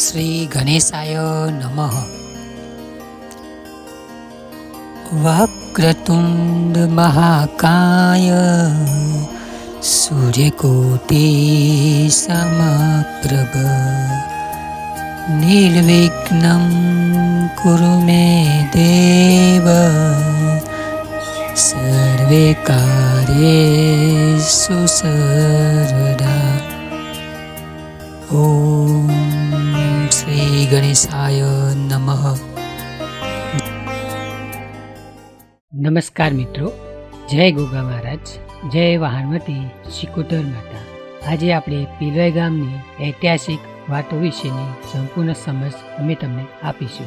श्रीगणेशाय नमः। वक्रतुण्डमहाकाय सूर्यकोटी समप्रभनिर्विघ्नं कुरु मे देव। सर्वे कार्ये सुसृदाम् શ્રી ગણેશાય નમઃ નમસ્કાર મિત્રો, જય ગોગા મહારાજ, જય વાહનમતી શિકોતર માતા. આજે આપણે પીલવાઈ ગામની ઐતિહાસિક વાતો વિશેની સંપૂર્ણ સમજ અમે તમને આપીશું.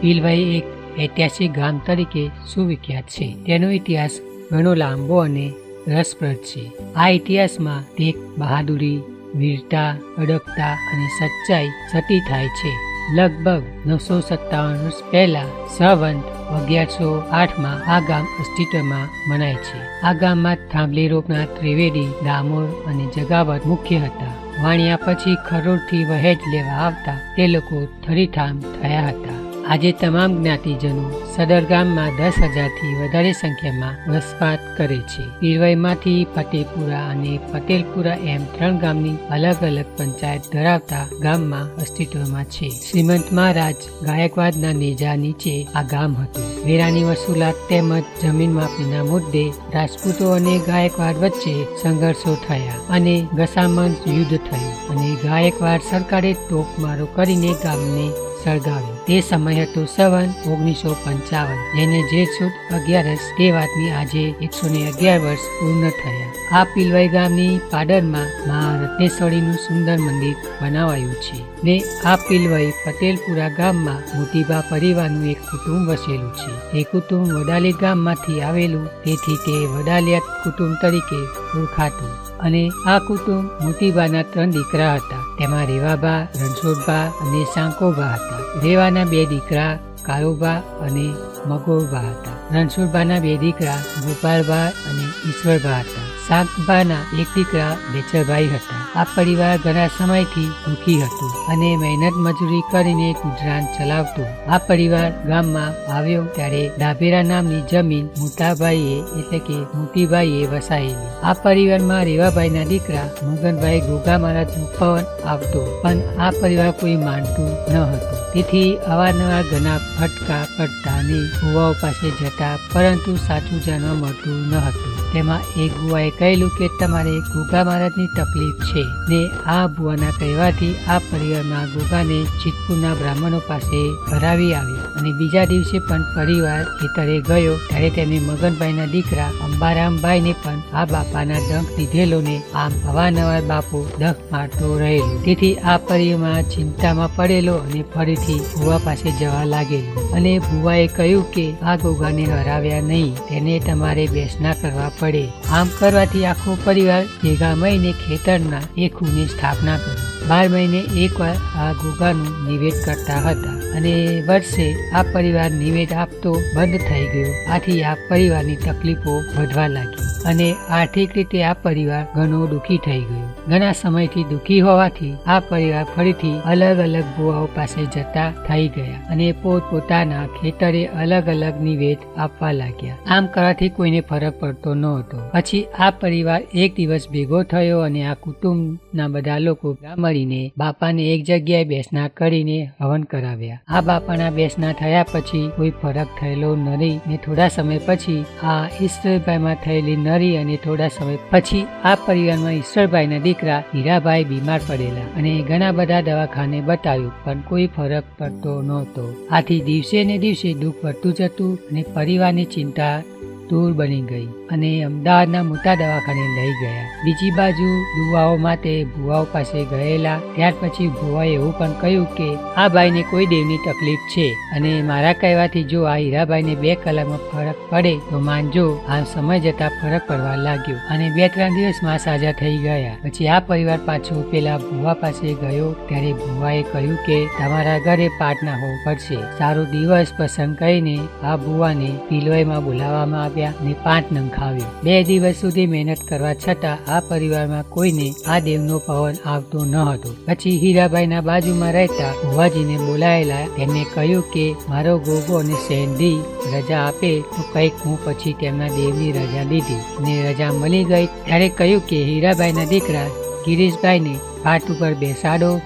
પીલવાઈ એક ઐતિહાસિક ગામ તરીકે સુવિખ્યાત છે. તેનો ઇતિહાસ ઘણો લાંબો અને રસપ્રદ છે. આ ઇતિહાસમાં તે બહાદુરી વીરતા, અડગતા અને સચ્ચાઈ સતી થાય છે. લગભગ નવસો સત્તાવન વર્ષ પહેલા સંવંત અગિયારસો આઠમાં આ ગામ અસ્તિત્વમાં મનાય છે. આ ગામમાં થાંભલી રોપના ત્રિવેદી દામોર અને જગાવત મુખ્ય હતા. વાણિયા પછી ખરોડથી વહેજ લેવા આવતા તે લોકો થરીથામ થયા હતા. આજે તમામ જ્ઞાતિજનો સદર ગામમાં દસ હજારથી વધારે સંખ્યામાં વસવાટ કરે છે. પીરવાઈમાંથી ફતેપુરા અને પટેલપુરા એમ ત્રણ ગામની અલગ અલગ પંચાયત ધરાવતા ગામમાં અસ્તિત્વમાં છે. શ્રીમંત મહારાજ ગાયકવાડના નેજા નીચે આ ગામ હતું. વેરાની વસૂલાત તેમજ જમીન માપણીના મુદ્દે રાજપૂતો અને ગાયકવાડ વચ્ચે સંઘર્ષો થયા અને ગસામંત યુદ્ધ થયું અને ગાયકવાડ સરકારે તોપમારો કરીને ગામને સળગાવ્યું તે સમય હતો સવન ઓગણીસો પંચાવન. જેને જે સુદ અગિયારસ તે વાતની આજે એકસો ને અગિયાર વર્ષ પૂર્ણ થયા. આ પિલવાઈ ગામની પાડરમાં મા રત્નેશ્વરીનું સુંદર મંદિર બનાવાયું છે ને આ પિલવાઈ પટેલપુરા ગામમાં મોટીબા પરિવારનું એક કુટુંબ વસેલું છે. તે કુટુંબ વડાલી ગામમાંથી આવેલું, તેથી તે વડાલિયા કુટુંબ તરીકે ઓળખાતું. અને આ કુટુંબ મોતીબાના ત્રણ દીકરા હતા. તેમાં રેવાબા રણછોડબા અને સાંકોબા હતા. રેવાના બે દીકરા કાળુબા અને મગોબા હતા. રણછોડબાના બે દીકરા ગોપાલબા અને ઈશ્વરબા હતા. સાંકબાના એક દીકરા બેચરભાઈ હતા. આ પરિવાર ઘણા સમયથી દુઃખી હતું અને મહેનત મજૂરી કરીને ગુજરાન ચલાવતો. આ પરિવાર ગામમાં આવ્યો ત્યારે ડાભેરા નામની જમીન મોટાભાઈએ એટલે કે મોતીભાઈએ વસાયેલી. આ પરિવારમાં રેવાભાઈના દીકરા મગનભાઈ ગોગા મહારાજનો પવન આવતો, પણ આ પરિવાર કોઈ માનતું ન હતું. તેથી અવારનવાર ઘણા ફટકા પડતા અને ભુવાઓ પાસે જતા, પરંતુ સાચું જાણવા મળતું ન હતું. તેમાં એક ગુવાએ કહેલું કે તમારે ગોગા મહારાજની તકલીફ છે ને આ ભુવાના કહેવાથી આ પરિવારમાં ગોગાને ચિતપુરના બ્રાહ્મણો પાસે ભરાવી આવ્યો અને બીજા દિવસે પણ પરિવાર ખેતરે ગયો ત્યારે તેને મગનભાઈના દીકરા અંબારામભાઈને પણ આ બાપાના ડંખ દીધેલો ને આમ અવારનવાર બાપો ડંખ મારતો રહેલો. તેથી આ પરિવારમાં ચિંતામાં પડેલો અને ફરીથી ભુવા પાસે જવા લાગેલો. અને ભુવાએ કહ્યું કે આ ગોગાને હરાવ્યા નહીં, તેને તમારે બેસના કરવા પડે. આમ કરવાથી આખો પરિવાર ભેગા મળીને ખેતરના એક ખૂની સ્થાપના કરી. બાર મહિને એકવાર આ ગોગાનું નિવેદ કરતા હતા અને વર્ષે આ પરિવાર નિવેદ આપતો બંધ થઈ ગયો. આથી આ પરિવારની તકલીફો વધવા લાગી અને આર્થિક રીતે આ પરિવાર ઘણો દુઃખી થઈ ગયો. ઘણા સમયથી દુઃખી હોવાથી આ પરિવાર ફરીથી અલગ અલગ ભુવાઓ પાસે જતા થઈ ગયા અને પોત પોતાના ખેતરે અલગ અલગ નિવેદ આપવા લાગ્યા. આમ કરવાથી કોઈને ફરક પડતો ન હતો. પછી આ પરિવાર એક દિવસ ભેગો થયો અને આ કુટુંબના બધા લોકો મળીને બાપાને એક જગ્યાએ બેસના કરીને હવન કરાવ્યા. આ બાપાના બેસના થયા પછી કોઈ ફરક થયેલો નરી ને થોડા સમય પછી આ ઈશ્વરભાઈમાં થયેલી નરી અને થોડા સમય પછી આ પરિવારમાં ઈશ્વરભાઈના રાત હીરાભાઈ બીમાર પડેલા અને ઘણા બધા દવાખાને બતાવ્યું, પણ કોઈ ફરક પડતો નહોતો. આથી દિવસે ને દિવસે દુઃખ વધતું જતું અને પરિવારની ચિંતા દૂર બની ગઈ અને અમદાવાદના મોટા દવાખાને લઈ ગયા. બીજી બાજુ દુવાઓ માટે ભુવાઓ પાસે ગયેલા. ત્યાર પછી ભુવાએ એવું પણ કહ્યું કે, આ ભાઈને કોઈ દેવની તકલીફ છે અને મારા કહેવાથી જો આ હીરાભાઈને બે કલાકમાં ફરક પડે તો માનજો, આ સમય જતા ફરક પડવા લાગ્યો અને બે ત્રણ દિવસમાં સાજા થઈ ગયા. પછી આ પરિવાર પાછો પેલા ભુવા પાસે ગયો. ત્યારે ભુવાએ કહ્યું કે, તમારા ઘરે પાટના હોવું પડશે. સારો દિવસ પસંદ કરીને આ ભુવાને પિલોયમાં બોલાવવામાં આવ્યો આવ્યા ને પાંચ નંગ ખાવ્યો બે દિવસ સુધી મહેનત કરવા છતાં આ પરિવારમાં કોઈને આ દેવનો પવન આવતો ન હતો. પછી હીરાબાઈના બાજુમાં રહેતા ભુવાજીને બોલાયેલા તેમને કહ્યું કે, મારો ગોગો અને સેન્ડી રજા આપે તો કંઈક હું પછી તેમના દેવની રજા લીધી. ને રજા મળી ગઈ ત્યારે કહ્યું કે હીરાબાઈના દીકરા ગિરીશભાઈને પાટ ઉપર બેસાડો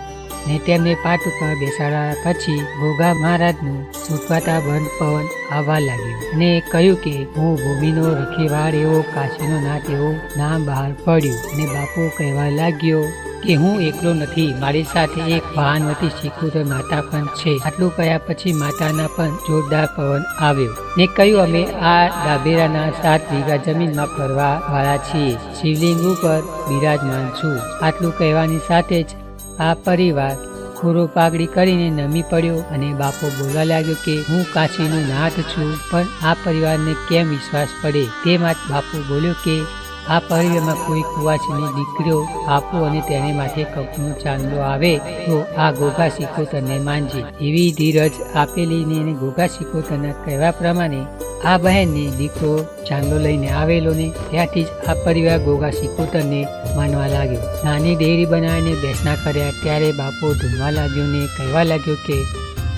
ને તેમને પાટ ઉપર બેસાડ્યા પછી ભોગા મહારાજનું છૂટવાતા બંધ પવન આવવા લાગ્યું અને કહ્યું કે હું ભૂમિનો રખેવાળ એવો કાશીનો નાથ એવો નામ બહાર પડ્યું અને બાપુ કહેવા લાગ્યો કે હું એકલો નથી, મારી સાથે એક ભાનવતી શીખુદર માતા પણ છે. આટલું કહ્યા પછી માતાના પણ જોરદાર પવન આવ્યો ને કહ્યું, અમે આ ડાબેરાના સાત વીઘા જમીનમાં ફરવા વાળા છીએ. શિવલિંગ ઉપર બિરાજમાન છું. આટલું કહેવાની સાથે જ આ પરિવાર ખોરો પાઘડી કરીને નમી પડ્યો અને બાપો બોલવા લાગ્યો કે, હું કાશીનો નાથ છું, પણ આ પરિવારને કેમ વિશ્વાસ પડે? તે માટે બાપુ બોલ્યો કે, આ પરિવારમાં કોઈ કુવાસીની દીકરીઓ આપો અને તેને માથે કપનો ચાંદલો આવે તો આ ગોગા તને માનજે. એવી ધીરજ આપેલી ને ગોગા તને કહેવા પ્રમાણે આ બહેનને દીકરો ચાંદલો લઈને આવેલો ને ત્યાંથી જ આ પરિવાર ગોગા સિકોતરને માનવા લાગ્યો. નાની ડેરી બનાવીને બેસના કર્યા ત્યારે બાપુ ધૂમવા લાગ્યો ને કહેવા લાગ્યો કે,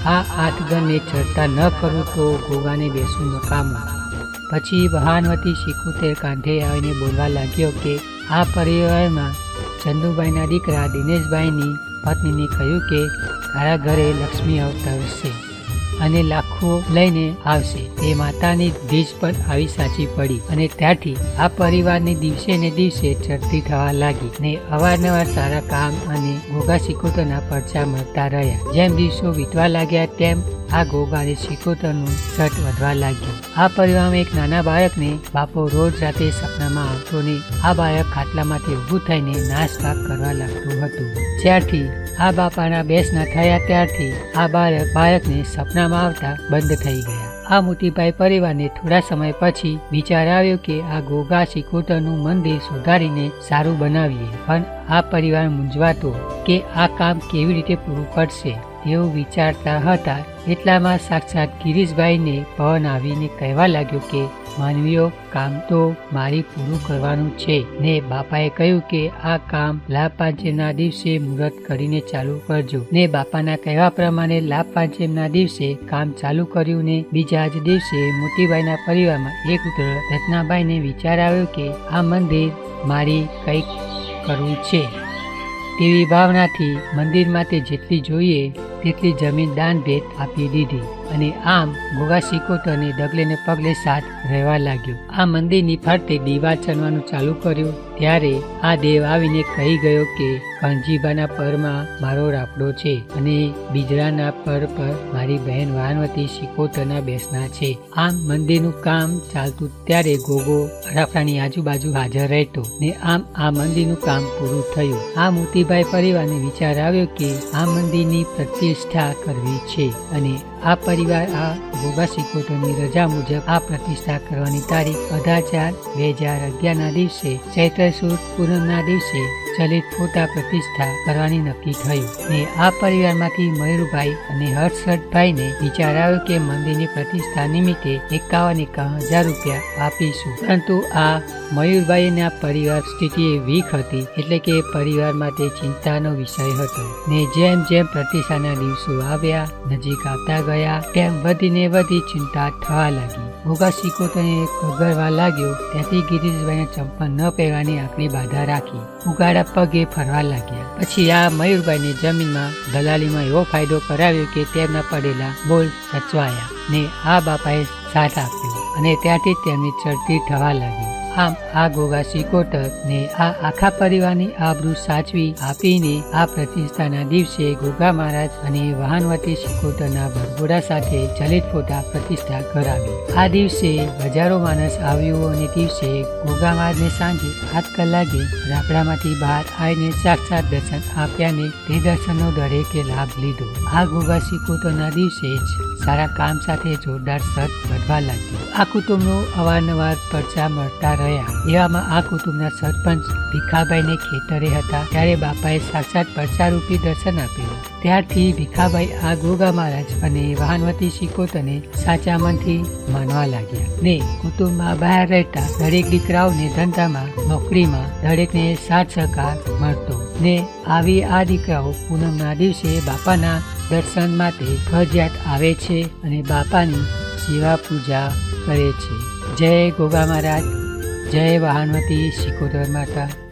આ આઠગણને ચડતા ન કરું તો ગોગાને બેસવું નકામું. પછી વહાનવતી શિકુતેર કાંઠે આવીને બોલવા લાગ્યો કે, આ પરિવારમાં ચંદુભાઈના દીકરા દિનેશભાઈની પત્નીને કહ્યું કે, તારા ઘરે લક્ષ્મી અવતરશે અને લાખો લઈને આવશે. તે માતાની ધીજ પર આવી સાચી પડી અને ત્યારથી આ પરિવારની દિવસે ને દિવસે ચડતી થવા લાગી ને અવારનવાર સારા કામ અને ગોગા શિકોતરના પરચા મળતા રહ્યા. જેમ દિવસો વીતવા લાગ્યા, તેમ આ ગોગાને શિકોતરનું છટ વધવા લાગ્યું. આ પરિવારમાં એક નાના બાળકને બાપો રોજ રાતે સપનામાં આવતો ને આ બાળક ખાટલામાંથી ઊભું થઈને નાશ કરવા લાગતું હતું. જ્યારથી આ બાપાના બેસના થયા ત્યારથી આ બાળક બાળકને સપનામાં આવતા બંધ થઈ ગયા. આ મોતીભાઈ પરિવારને થોડા સમય પછી વિચાર આવ્યો કે આ ગોગા શિકોટરનું મંદિર સુધારીને સારું બનાવીએ. પણ આ પરિવાર મૂંઝવાતો કે આ કામ કેવી રીતે પૂરું પડશે તેઓ વિચારતા હતા. એટલામાં સાક્ષાત ગિરીશભાઈને પવન આવીને કહેવા લાગ્યો કે માનવીઓ કામ તો મારી પૂરું કરવાનું છે. ને બાપાએ કહ્યું કે આ કામ લાભ પાંચમના દિવસે મુહૂર્ત કરીને ચાલુ કરજો. ને બાપાના કહેવા પ્રમાણે લાભ પાંચમના દિવસે કામ ચાલુ કર્યું ને બીજા જ દિવસે મોટીભાઈના પરિવારમાં એક પુત્ર રત્નાબાઈને વિચાર આવ્યો કે આ મંદિર મારી કંઈક કરવું છે. તેવી ભાવનાથી મંદિર માટે જેટલી જોઈએ, તેટલી જમીન દાન ભેટ આપી દીધી. અને આમ ગોગા સિકોતરને ડગલે ને પગલે સાથ રહેવા લાગ્યો. આ મંદિરની ફરતે દીવા ચણવાનું ચાલુ કર્યું. ત્યારે આ દેવ આવીને કહી ગયો કે કણજીબાના પરમાં મારો રાપડો છે અને બીજરાના પર પર મારી બહેન વાનવતી શિકોતરના બેસના છે. આમ મંદિરનું કામ ચાલતું ત્યારે ગોગો રાફડાની આજુબાજુ હાજર રહેતો ને આમ આ મંદિરનું કામ પૂરું થયું. આ મોતીભાઈ પરિવારને વિચાર આવ્યો કે આ મંદિરની પ્રતિષ્ઠા કરવી છે અને આ પરિવાર આ ગોગા સિકોતરની રજા મુજબ આ પ્રતિષ્ઠા કરવાની તારીખ અઢાર ચાર બે હજાર અગિયારના દિવસે ચૈત્ર સુદ પૂનમના દિવસે ચલિત ફોટા પ્રતિષ્ઠા કરવાની નક્કી થયું ને આ પરિવારમાંથી મયુરભાઈ અને હર્ષદભાઈને વિચાર આવ્યો કે મંદિરની પ્રતિષ્ઠા નિમિત્તે એકાવન એકાવન હજાર રૂપિયા આપીશું. પરંતુ આ મયુરભાઈના પરિવાર સ્થિતિ વીક હતી એટલે કે પરિવાર માટે ચિંતાનો વિષય હતો. ને જેમ જેમ પ્રતિષ્ઠાના દિવસો આવ્યા, નજીક આવતા ગયા, તેમ વધીને વધી ચિંતા થવા લાગી. ભોગા તેને ગગડવા લાગ્યો, ત્યાંથી ગિરીશભાઈને ચંપલ ન પહેરવાની આંખની બાધા રાખી. ઉગાડા પગે ફરવા લાગ્યા. પછી આ મયુરભાઈને જમીનમાં દલાલીમાં એવો ફાયદો કરાવ્યો કે તેમના પડેલા બોલ સચવાયા ને આ બાપાએ સાથ આપ્યો અને ત્યાંથી તેમની ચડતી થવા લાગી. આમ આ ગોગા સિકોતર ને આ આખા પરિવારની આબરૂ સાચવી આપીને આ પ્રતિષ્ઠાના દિવસે ગોગા મહારાજ અને વાહનવતી સિકોતરના ભરઘોડા સાથે ચલિત ફોટા પ્રતિષ્ઠા કરાવી. આ દિવસે હજારો માણસ આવ્યો અને દિવસે ગોગા મહારાજને સાંજે આઠ કલાકે રાપડામાંથી બહાર આવીને સાક્ષાત દર્શન આપ્યા ને તે દર્શનનો દરેકે લાભ લીધો. આ ગોગા સિકોતરના દિવસે જ સારા કામ સાથે જોરદાર સત વધવા લાગ્યું. આ કુટુંબનું અવારનવાર પરચા મળતા રહ્યા. એવામાં આ કુટુંબના સરપંચ ભીખાભાઈને ખેતરે હતા ત્યારે બાપાએ સાક્ષાત પરચારૂપી દર્શન આપેલું ત્યારથી ભીખાભાઈ આ ગોગા મહારાજ અને વાહનવતી શિકોતને સાચા મનથી માનવા લાગ્યા ને કુટુંબમાં બહાર રહેતા દરેક દીકરાઓને ધંધામાં, નોકરીમાં દરેકને સાથ સહકાર મળતો ને આવી આ દીકરાઓ પૂનમના દિવસે બાપાના દર્શન માટે ફરજિયાત આવે છે અને બાપાની સેવા પૂજા કરે છે. જય ગોગા મહારાજ. જય વાહનવતી શિકોદર માતા.